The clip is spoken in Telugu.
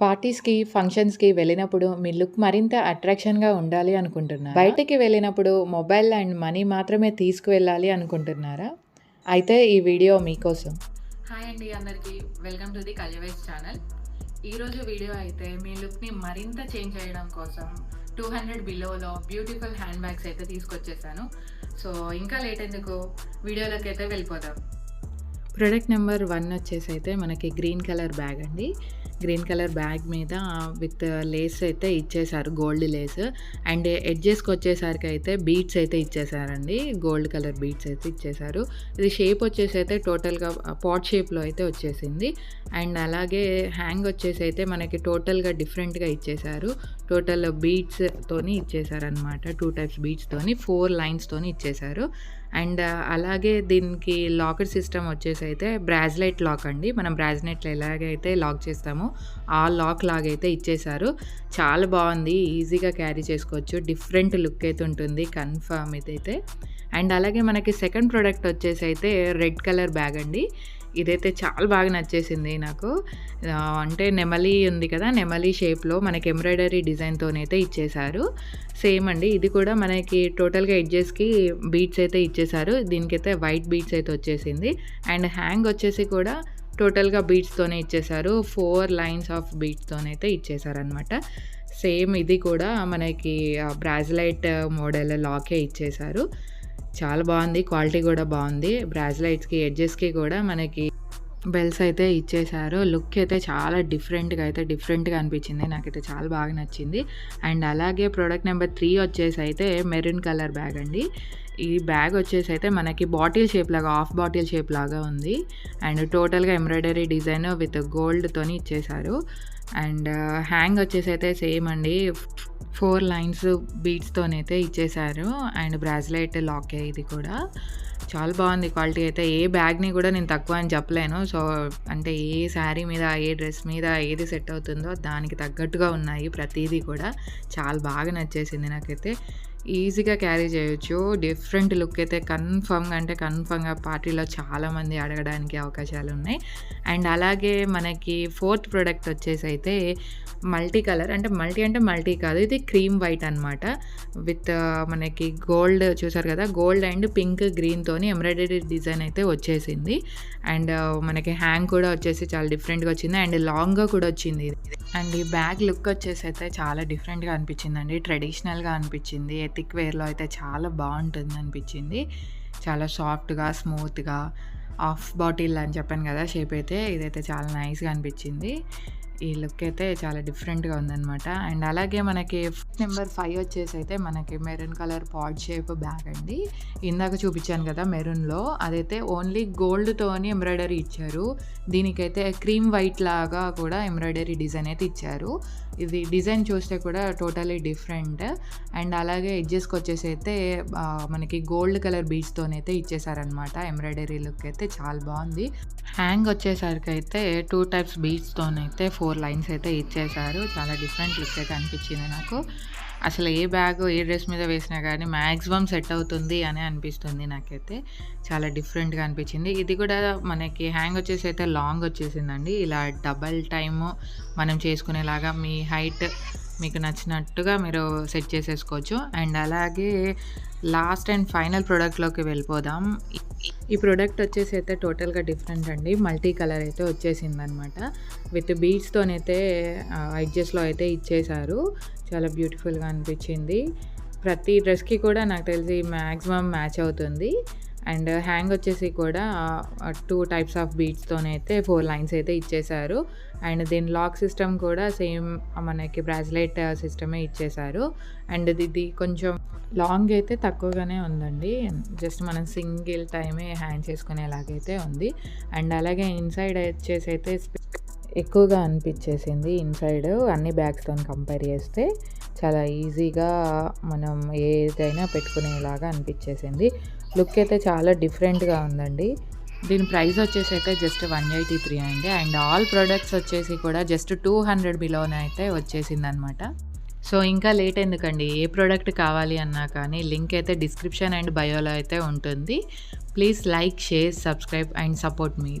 పార్టీస్‌కి, ఫంక్షన్స్‌కి వెళ్ళినప్పుడు మీ లుక్ మరింత అట్రాక్షన్‌గా ఉండాలి అనుకుంటున్నారా? బయటికి వెళ్ళినప్పుడు మొబైల్ అండ్ మనీ మాత్రమే తీసుకువెళ్ళాలి అనుకుంటున్నారా? అయితే ఈ వీడియో మీకోసం. హాయ్ అండి అందరికీ వెల్కమ్ టు ది కల్యవైస్ ఛానల్ ఈరోజు వీడియో అయితే మీ లుక్ని మరింత చేంజ్ చేయడం కోసం టూ హండ్రెడ్ బిలోలో బ్యూటిఫుల్ హ్యాండ్ బ్యాగ్స్ అయితే తీసుకొచ్చేసాను సో ఇంకా లేట్ ఎందుకు వీడియోలోకి అయితే వెళ్ళిపోదాం ప్రొడక్ట్ నెంబర్ 1 వచ్చేసి అయితే మనకి గ్రీన్ కలర్ బ్యాగ్ అండి. గ్రీన్ కలర్ బ్యాగ్ మీద విత్ లేస్ అయితే ఇచ్చేసారు గోల్డ్ లేస్. అండ్ ఎడ్జెస్‌కి వచ్చేసరికి అయితే బీట్స్ అయితే ఇచ్చేసారండి. గోల్డ్ కలర్ బీట్స్ అయితే ఇచ్చేసారు. ఇది షేప్ వచ్చేసి అయితే టోటల్‌గా పాట్ షేప్‌లో అయితే వచ్చేసింది. అండ్ అలాగే హ్యాంగ్ వచ్చేసి అయితే మనకి టోటల్‌గా డిఫరెంట్‌గా ఇచ్చేసారు. టోటల్ బీట్స్తోని ఇచ్చేసారనమాట. టూ టైప్స్ బీట్స్తోని ఫోర్ లైన్స్‌తోని ఇచ్చేసారు. అండ్ అలాగే దీనికి లాకర్ సిస్టమ్ వచ్చేసి అయితే బ్రాజ్లైట్ లాక్ అండి. మనం బ్రాజ్లైట్లు ఎలాగైతే లాక్ చేస్తామో ఆ లాక్ లాగైతే ఇచ్చేశారు చాలా బాగుంది ఈజీగా క్యారీ చేసుకోవచ్చు. డిఫరెంట్ లుక్ అయితే ఉంటుంది కన్ఫర్మ్ ఇదైతే. అండ్ అలాగే మనకి సెకండ్ ప్రోడక్ట్ వచ్చేసి అయితే రెడ్ కలర్ బ్యాగ్ అండి. ఇదైతే చాలా బాగా నచ్చేసింది నాకు. అంటే నెమలి ఉంది కదా! నెమలి షేప్‌లో మనకి ఎంబ్రాయిడరీ డిజైన్‌తోనైతే ఇచ్చేశారు సేమ్ అండి. ఇది కూడా మనకి టోటల్‌గా ఎడ్జెస్‌కి బీట్స్ అయితే ఇచ్చేశారు దీనికైతే వైట్ బీట్స్ అయితే వచ్చేసింది. అండ్ హ్యాంగ్ వచ్చేసి కూడా టోటల్‌గా బీట్స్తోనే ఇచ్చేసారు. ఫోర్ లైన్స్ ఆఫ్ బీట్స్తోనైతే ఇచ్చేసారనమాట. సేమ్ ఇది కూడా మనకి బ్రాజిలైట్ మోడల్ లాకే ఇచ్చేసారు. చాలా బాగుంది క్వాలిటీ కూడా బాగుంది బ్రాజిలైట్స్కి ఎడ్జెస్‌కి కూడా మనకి బెల్స్ అయితే ఇచ్చేశారు లుక్ అయితే చాలా డిఫరెంట్‌గా అయితే డిఫరెంట్‌గా అనిపించింది. నాకైతే చాలా బాగా నచ్చింది. అండ్ అలాగే ప్రోడక్ట్ నెంబర్ త్రీ వచ్చేసి అయితే మెరూన్ కలర్ బ్యాగ్ అండి. ఈ బ్యాగ్ వచ్చేసి అయితే మనకి బాటిల్ షేప్ లాగా హాఫ్ బాటిల్ షేప్ లాగా ఉంది. అండ్ టోటల్‌గా ఎంబ్రాయిడరీ డిజైన్ విత్ గోల్డ్‌తోని ఇచ్చేశారు అండ్ హ్యాంగ్ వచ్చేసి అయితే సేమ్ అండి. ఫోర్ లైన్స్ బీడ్స్‌తోనైతే ఇచ్చేసారు. అండ్ బ్రాస్లెట్ లాకే ఇది కూడా. చాలా బాగుంది క్వాలిటీ అయితే. ఏ బ్యాగ్‌ని కూడా నేను తక్కువ అని చెప్పలేను. సో, అంటే ఏ శారీ మీద, ఏ డ్రెస్ మీద ఏది సెట్ అవుతుందో దానికి తగ్గట్టుగా ఉన్నాయి ప్రతిదీ కూడా. చాలా బాగా నచ్చేసింది నాకైతే. ఈజీగా క్యారీ చేయొచ్చు. డిఫరెంట్ లుక్ అయితే కన్ఫర్మ్‌గా అంటే కన్ఫర్మ్‌గా పార్టీలో చాలామంది అడగడానికి అవకాశాలు ఉన్నాయి అండ్ అలాగే మనకి ఫోర్త్ ప్రోడక్ట్ వచ్చేసి అయితే మల్టీ కలర్ అంటే మల్టీ అంటే మల్టీ కాదు. ఇది క్రీమ్ వైట్ అనమాట. విత్ మనకి గోల్డ్ చూసారు కదా! గోల్డ్ అండ్ పింక్ గ్రీన్‌తోని ఎంబ్రాయిడరీ డిజైన్ అయితే వచ్చేసింది. అండ్ మనకి హ్యాంగ్ కూడా వచ్చేసి చాలా డిఫరెంట్‌గా వచ్చింది. అండ్ లాంగ్‌గా కూడా వచ్చింది. అండ్ ఈ బ్యాగ్ లుక్ వచ్చేసి అయితే చాలా డిఫరెంట్‌గా అనిపించిందండి. ట్రెడిషనల్‌గా అనిపించింది. ఎథిక్ వేర్‌లో అయితే చాలా బాగుంటుంది అనిపించింది. చాలా సాఫ్ట్‌గా, స్మూత్‌గా ఆఫ్ బాటిల్ అని చెప్పాను కదా! షేప్ అయితే ఇదైతే చాలా నైస్‌గా అనిపించింది. ఈ లుక్ అయితే చాలా డిఫరెంట్‌గా ఉందన్నమాట అండ్ అలాగే మనకి నెంబర్ ఫైవ్ వచ్చేసి అయితే మనకి maroon colour pot shape bag అండి. ఇందాక చూపించాను కదా! మెరూన్‌లో అదైతే ఓన్లీ గోల్డ్‌తోని ఎంబ్రాయిడరీ ఇచ్చారు. దీనికైతే క్రీమ్ వైట్ లాగా కూడా ఎంబ్రాయిడరీ డిజైన్ అయితే ఇచ్చారు. ఇది డిజైన్ చూస్తే కూడా టోటల్లీ డిఫరెంట్. అండ్ అలాగే ఎడ్జెస్‌కి వచ్చేసి అయితే మనకి గోల్డ్ కలర్ బీచ్తోనైతే ఇచ్చేసారనమాట. ఎంబ్రాయిడరీ లుక్ అయితే చాలా బాగుంది హ్యాంగ్ వచ్చేసరికి అయితే టూ టైప్స్ బీడ్స్‌తోనైతే 4 లైన్స్ అయితే ఇచ్చేసారు. చాలా డిఫరెంట్ లుక్ అయితే అనిపించింది నాకు. అసలు ఏ బ్యాగ్, ఏ డ్రెస్ మీద వేసినా కానీ మ్యాక్సిమం సెట్ అవుతుంది అని అనిపిస్తుంది నాకైతే. చాలా డిఫరెంట్‌గా అనిపించింది. ఇది కూడా మనకి హ్యాంగ్ వచ్చేసి అయితే లాంగ్ వచ్చేసిందండి. ఇలా డబల్ టైము మనం చేసుకునేలాగా మీ హైట్ మీకు నచ్చినట్టుగా మీరు సెట్ చేసేసుకోవచ్చు. అండ్ అలాగే లాస్ట్ అండ్ ఫైనల్ ప్రోడక్ట్లోకి వెళ్ళిపోదాం. ఈ ప్రోడక్ట్ వచ్చేసి అయితే టోటల్‌గా డిఫరెంట్ అండి. మల్టీ కలర్ అయితే వచ్చేసింది అనమాట విత్ బీడ్స్‌తోనైతే ఆహ్, ఎడ్జెస్‌లో అయితే ఇచ్చేసారు. చాలా బ్యూటిఫుల్‌గా అనిపించింది. ప్రతి డ్రెస్‌కి కూడా నాకు తెలిసి మ్యాక్సిమం మ్యాచ్ అవుతుంది. అండ్ హ్యాంగ్ వచ్చేసి కూడా టూ టైప్స్ ఆఫ్ బీడ్స్‌తోనైతే 4 లైన్స్ అయితే ఇచ్చేశారు అండ్ దీని లాక్ సిస్టమ్ కూడా సేమ్ మనకి బ్రాస్లెట్ సిస్టమే ఇచ్చేశారు అండ్ ఇది కొంచెం లాంగ్ అయితే తక్కువగానే ఉందండి. జస్ట్ మనం సింగిల్ టైమే హ్యాంగ్ చేసుకునేలాగైతే ఉంది. అండ్ అలాగే ఇన్‌సైడ్ వచ్చేసి అయితే ఎక్కువగా అనిపించేసింది ఇన్‌సైడ్ అన్ని బ్యాగ్స్‌తోని కంపేర్ చేస్తే. చాలా ఈజీగా మనం ఏదైనా పెట్టుకునేలాగా అనిపించేసింది. లుక్ అయితే చాలా డిఫరెంట్‌గా ఉందండి. దీని ప్రైస్ వచ్చేసి అయితే జస్ట్ 183 అండి. అండ్ ఆల్ ప్రొడక్ట్స్ వచ్చేసి కూడా జస్ట్ 200 బిలోనే అయితే వచ్చేసిందనమాట. సో, ఇంకా లేట్ ఎందుకండి. ఏ ప్రోడక్ట్ కావాలి అన్నా కానీ లింక్ అయితే డిస్క్రిప్షన్ అండ్ బయోలో అయితే ఉంటుంది. Please like, share, subscribe and support me.